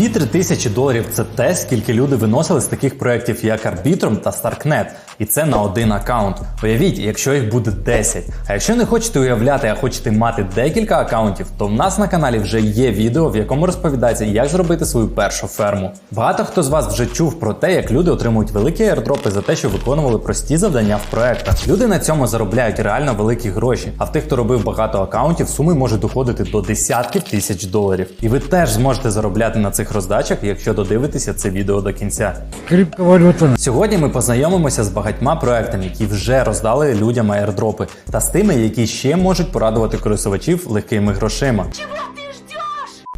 2-3 тисячі доларів це те, скільки люди виносили з таких проєктів, як Arbitrum та Starknet. І це на один аккаунт. Уявіть, якщо їх буде 10. А якщо не хочете уявляти, а хочете мати декілька аккаунтів, то в нас на каналі вже є відео, в якому розповідається, як зробити свою першу ферму. Багато хто з вас вже чув про те, як люди отримують великі аірдропи за те, що виконували прості завдання в проектах. Люди на цьому заробляють реально великі гроші. А в тих, хто робив багато аккаунтів, суми можуть доходити до десятків тисяч доларів. І ви теж зможете заробляти на цих роздачах, якщо додивитеся це відео до кінця. Криптовалюта. Сьогодні ми познайомимося з багатьма проектами, які вже роздали людям аердропи, та з тими, які ще можуть порадувати користувачів легкими грошима.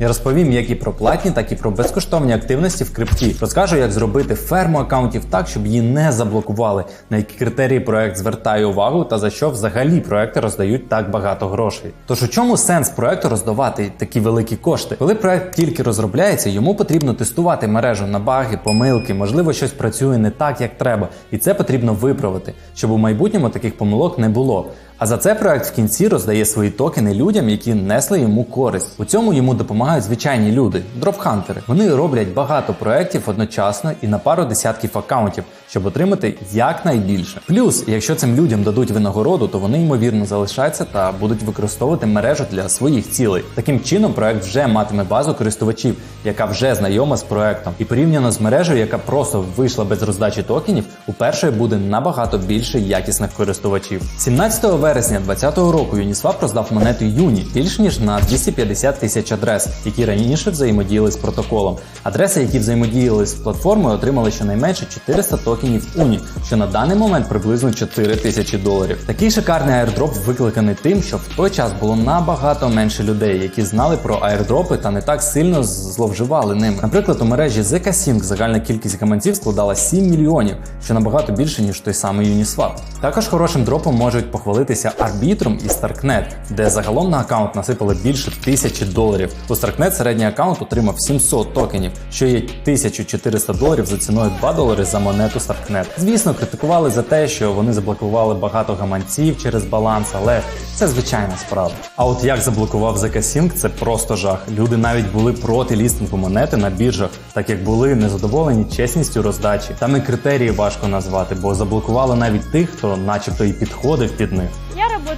Я розповім як і про платні, так і про безкоштовні активності в крипті. Розкажу, як зробити ферму аккаунтів так, щоб її не заблокували, на які критерії проект звертає увагу та за що взагалі проекти роздають так багато грошей. Тож у чому сенс проекту роздавати такі великі кошти? Коли проект тільки розробляється, йому потрібно тестувати мережу на баги, помилки, можливо, щось працює не так, як треба, і це потрібно виправити, щоб у майбутньому таких помилок не було. А за це проект в кінці роздає свої токени людям, які несли йому користь. У цьому йому допомагають звичайні люди, дропхантери. Вони роблять багато проєктів одночасно і на пару десятків аккаунтів, щоб отримати якнайбільше. Плюс, якщо цим людям дадуть винагороду, то вони ймовірно залишаться та будуть використовувати мережу для своїх цілей. Таким чином, проект вже матиме базу користувачів, яка вже знайома з проектом, і порівняно з мережею, яка просто вийшла без роздачі токенів, у першої буде набагато більше якісних користувачів. 17 вересня 2020 року Uniswap роздав монету Юні більш ніж на 250 тисяч адрес, які раніше взаємодіяли з протоколом. Адреси, які взаємодіяли з платформою, отримали щонайменше 400 токенів Уні, що на даний момент приблизно 4 тисячі доларів. Такий шикарний аірдроп викликаний тим, що в той час було набагато менше людей, які знали про аірдропи та не так сильно зловживали ними. Наприклад, у мережі ZK-Sync загальна кількість гаманців складала 7 мільйонів, що набагато більше ніж той самий Uniswap. Також хорошим дропом можуть похвалитися Arbitrum і Starknet, де загалом на аккаунт насипали більше тисячі доларів. У Starknet середній аккаунт отримав 700 токенів, що є 1400 доларів за ціною 2 долари за монету Starknet. Звісно, критикували за те, що вони заблокували багато гаманців через баланс, але це звичайна справа. А от як заблокував ZK-Sync, це просто жах. Люди навіть були проти лістингу монети на біржах, так як були незадоволені чесністю роздачі. Там і критерії важко назвати, бо заблокували навіть тих, хто начебто і підходив під них.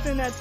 Работаю.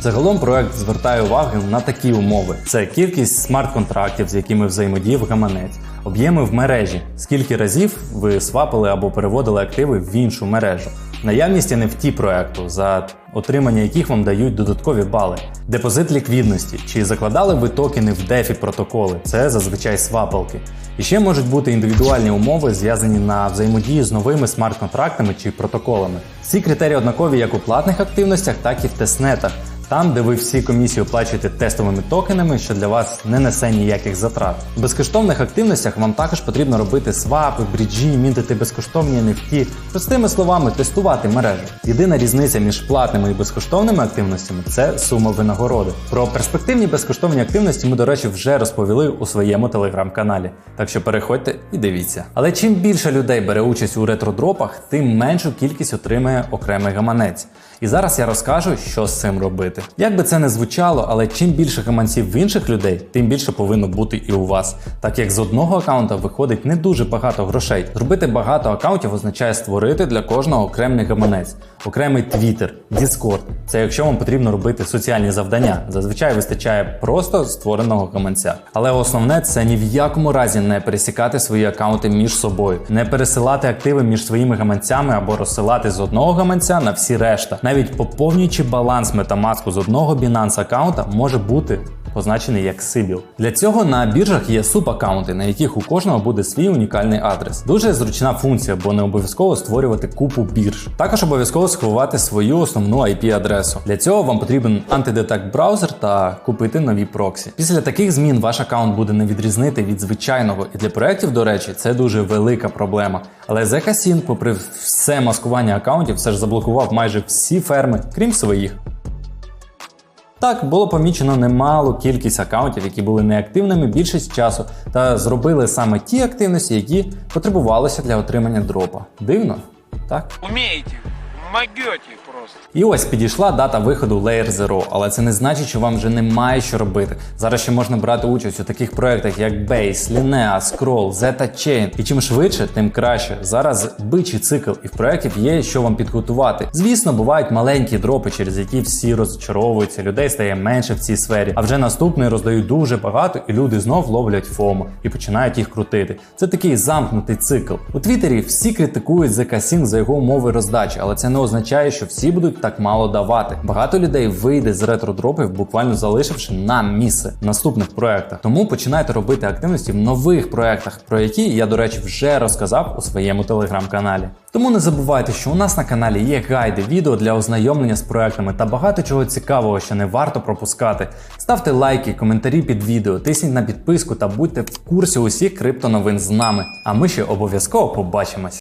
Загалом проект звертає увагу на такі умови: це кількість смарт-контрактів, з якими взаємодіяв гаманець, об'єми в мережі, скільки разів ви свапили або переводили активи в іншу мережу, наявність NFT проекту, за отримання яких вам дають додаткові бали, депозит ліквідності, чи закладали ви токени в DeFi протоколи, це зазвичай свапалки. І ще можуть бути індивідуальні умови, зв'язані на взаємодії з новими смарт-контрактами чи протоколами. Ці критерії однакові як у платних активностях, так і в тестнетах. Там, де ви всі комісії оплачуєте тестовими токенами, що для вас не несе ніяких затрат. В безкоштовних активностях вам також потрібно робити свапи, бріджі, мінтити безкоштовні NFT, простими словами, тестувати мережу. Єдина різниця між платними і безкоштовними активностями це сума винагороди. Про перспективні безкоштовні активності ми, до речі, вже розповіли у своєму телеграм-каналі. Так що переходьте і дивіться. Але чим більше людей бере участь у ретродропах, тим меншу кількість отримає окремий гаманець. І зараз я розкажу, що з цим робити. Як би це не звучало, але чим більше гаманців в інших людей, тим більше повинно бути і у вас. Так як з одного аккаунта виходить не дуже багато грошей. Зробити багато аккаунтів означає створити для кожного окремий гаманець, окремий Twitter, Discord. Це якщо вам потрібно робити соціальні завдання. Зазвичай вистачає просто створеного гаманця. Але основне це ні в якому разі не пересікати свої аккаунти між собою, не пересилати активи між своїми гаманцями або розсилати з одного гаманця на всі решта. Навіть поповнюючи баланс Metamask з одного Binance аккаунта може бути позначений як Сибіл. Для цього на біржах є субаккаунти, на яких у кожного буде свій унікальний адрес. Дуже зручна функція, бо не обов'язково створювати купу бірж. Також обов'язково сховати свою основну IP-адресу. Для цього вам потрібен антидетект браузер та купити нові проксі. Після таких змін ваш аккаунт буде не відрізнити від звичайного, і для проєктів, до речі, це дуже велика проблема. Але ZK-Sync, попри все маскування аккаунтів, все ж заблокував майже всі ферми, крім своїх. Так, було помічено немалу кількість аккаунтів, які були неактивними більшість часу, та зробили саме ті активності, які потребувалися для отримання дропа. Дивно, так? Умеете? Могете просто. І ось підійшла дата виходу Layer Zero, але це не значить, що вам вже немає що робити. Зараз ще можна брати участь у таких проєктах, як Base, Linea, Scroll, Zeta Chain. І чим швидше, тим краще. Зараз бичий цикл, і в проєктів є що вам підготувати. Звісно, бувають маленькі дропи, через які всі розчаровуються, людей стає менше в цій сфері. А вже наступний роздають дуже багато, і люди знов ловлять фому і починають їх крутити. Це такий замкнутий цикл. У Твіттері всі критикують ZK Sync за його умови роздачі, але це не означає, що всі будуть так мало давати. Багато людей вийде з ретро-дропів, буквально залишивши нам місце в наступних проектах. Тому починайте робити активності в нових проектах, про які я, до речі, вже розказав у своєму телеграм-каналі. Тому не забувайте, що у нас на каналі є гайди, відео для ознайомлення з проектами та багато чого цікавого, що не варто пропускати. Ставте лайки, коментарі під відео, тисніть на підписку та будьте в курсі усіх криптоновин з нами. А ми ще обов'язково побачимось.